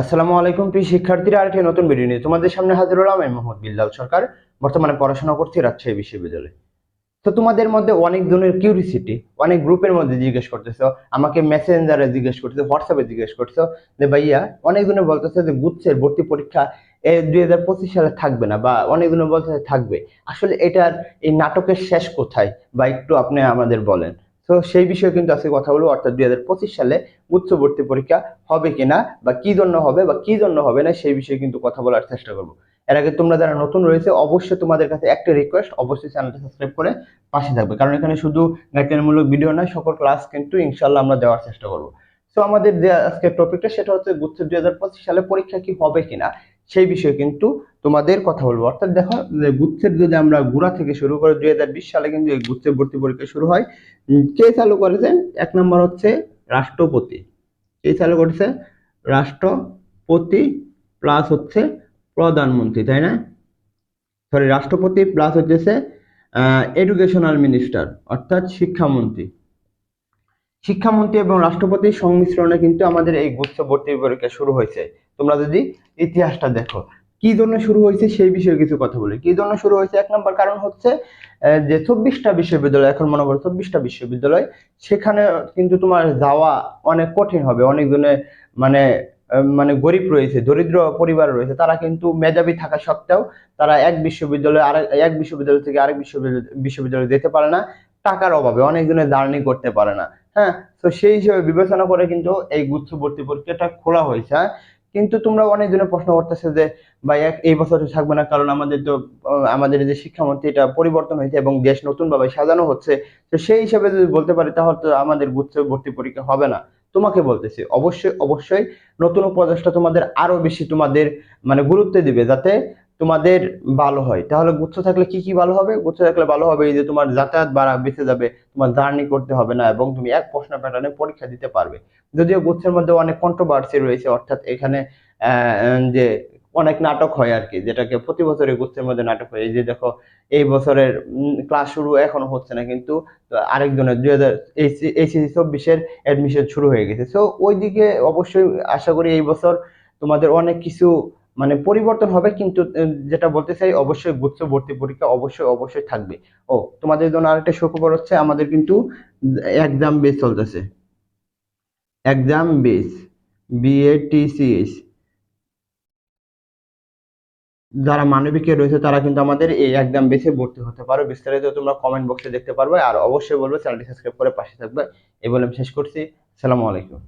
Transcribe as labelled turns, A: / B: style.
A: আসসালামু আলাইকুম প্রিয় শিক্ষার্থীরা, আরেকটি নতুন ভিডিও নিয়ে তোমাদের সামনে হাজির হলাম আমি মোহাম্মদ বিল্লাল সরকার। বর্তমানে পড়াশোনা করছি রাজশাহী বিশ্ববিদ্যালয়ে। তো তোমাদের মধ্যে অনেক ধরনের কিউরিসিটি অনেক গ্রুপের মধ্যে জিজ্ঞেস করতেছো, আমাকে মেসেঞ্জারে জিজ্ঞেস করতেছো হোয়াটসঅ্যাপে জিজ্ঞেস করছ যে ভাইয়া, অনেক জনে বলতেছে যে গুচ্ছের ভর্তি পরীক্ষা দুই হাজার পঁচিশ সালে থাকবে না বা অনেক জনে বলতেছে থাকবে। আসলে এটার এই নাটকের শেষ কোথায়? বা একটু আপনি আমাদের বলেন। তো সেই বিষয়ে কিন্তু আজকে কথা বলব। অর্থাৎ দুই হাজার পঁচিশ সালে উচ্চবর্তী পরীক্ষা হবে কিনা বা কি জন্য হবে বা কি জন্য হবে না, সেই বিষয়ে কিন্তু কথা বলার চেষ্টা করব। এর আগে তোমরা যারা নতুন রয়েছে, অবশ্যই তোমাদের কাছে একটা রিকোয়েস্ট অবশ্যই চ্যানেলটা সাবস্ক্রাইব করে পাশে থাকবে। কারণ এখানে শুধু গাইডলাইনমূলক ভিডিও নয়, সকল ক্লাস কিন্তু ইনশাল্লাহ আমরা দেওয়ার চেষ্টা করব। তো আমাদের যে আজকের টপিকটা সেটা হচ্ছে গুচ্ছ দুই হাজার পঁচিশ সালে পরীক্ষা কি হবে কিনা? সেই বিষয়ে কিন্তু তোমাদের কথা বলব। অর্থাৎ দেখো, যে গুচ্ছের যদি আমরা গুড়া থেকে শুরু করে দুই হাজার বিশ সালে কিন্তু এই গুচ্ছের ভর্তি পরীক্ষা শুরু হয় কে চালু করেছেন এক নম্বর হচ্ছে রাষ্ট্রপতি। কে চালু করেছে? রাষ্ট্রপতি প্লাস হচ্ছে প্রধানমন্ত্রী, তাই না? সরি রাষ্ট্রপতি প্লাস হচ্ছে এডুকেশনাল মিনিস্টার অর্থাৎ শিক্ষামন্ত্রী। শিক্ষামন্ত্রী এবং রাষ্ট্রপতির সংমিশ্রণে কিন্তু আমাদের এই গুচ্ছ ভর্তি পরীক্ষা শুরু হয়েছে। তোমরা যদি ইতিহাসটা দেখো, কি জন্য শুরু হয়েছে সেই বিষয়ে কিছু কথা বলি। কি জন্য শুরু হয়েছে? এক নম্বর কারণ হচ্ছে যে চব্বিশটা বিশ্ববিদ্যালয়, এখন মনে করো চব্বিশটা বিশ্ববিদ্যালয়, সেখানে কিন্তু তোমার যাওয়া অনেক কঠিন হবে। অনেকজনে মানে মানে গরিব রয়েছে, দরিদ্র পরিবার রয়েছে, তারা কিন্তু মেধাবী থাকা সত্ত্বেও তারা এক বিশ্ববিদ্যালয় আরেক, এক বিশ্ববিদ্যালয় থেকে আরেক বিশ্ববিদ্যালয়, বিশ্ববিদ্যালয়ে যেতে পারে না। টাকার অভাবে অনেকজনে জার্নি করতে পারে না। হ্যাঁ? তো সেই হিসেবে বিবেচনা করে কিন্তু এই গুচ্ছ ভর্তি পরীক্ষাটা খোলা হয়েছে। হ্যাঁ কিন্তু তোমরা অনেকজনে প্রশ্ন করতেছে যে, ভাই এই বছর থাকবে না, কারণ আমাদের তো আমাদের যে শিক্ষামন্ত্রী, এটা পরিবর্তন হয়েছে এবং দেশ নতুন ভাবে সাজানো হচ্ছে। তো সেই হিসাবে যদি বলতে পারি, তাহলে তো আমাদের গুচ্ছ ভর্তি পরীক্ষা হবে না। তোমাকে বলতেছি, অবশ্যই অবশ্যই নতুন উপদেষ্টা তোমাদের আরও বেশি তোমাদের মানে গুরুত্ব দিবে, যাতে তোমাদের ভালো হয়। তাহলে গুচ্ছ থাকলে কি কি ভালো হবে? গুচ্ছ থাকলে ভালো হবে এই যে তোমার যাতায়াত বাড়া বেঁচে যাবে, তোমার জার্নি করতে হবে না এবং তুমি এক প্রশ্ন প্যাটার্নে পরীক্ষা দিতে পারবে। যদিও গুচ্ছের মধ্যে অনেক কন্ট্রোভার্সি রয়েছে, অর্থাৎ এখানে যে অনেক নাটক হয় আর কি, যেটাকে প্রতি বছরে গুচ্ছের মধ্যে নাটক হয়। এই যে দেখো, এই বছরের ক্লাস শুরু এখনও হচ্ছে না, কিন্তু আরেকজনের, দুই হাজার এইচএসি চব্বিশের অ্যাডমিশন শুরু হয়ে গেছে। সো ওইদিকে অবশ্যই আশা করি এই বছর তোমাদের অনেক কিছু মানে পরিবর্তন হবে, কিন্তু যেটা বলতে চাই, অবশ্যই গুচ্ছ ভর্তি পরীক্ষা অবশ্যই অবশ্যই থাকবে। ও, তোমাদের জন্য আরেকটা সুখবর হচ্ছে, আমাদের কিন্তু এক্সাম বেস চলতেছে। এক্সাম বেস বিএটিসিএস যারা মানবিকে রয়েছে, তারা কিন্তু আমাদের এই এক্সাম বেসে ভর্তি হতে পারো। বিস্তারিত তোমরা কমেন্ট বক্সে দেখতে পারবে, আর অবশ্যই বলব, চ্যানেলটি সাবস্ক্রাইব করে পাশে থাকবে। এই বলে আমি শেষ করছি। আসসালামু আলাইকুম।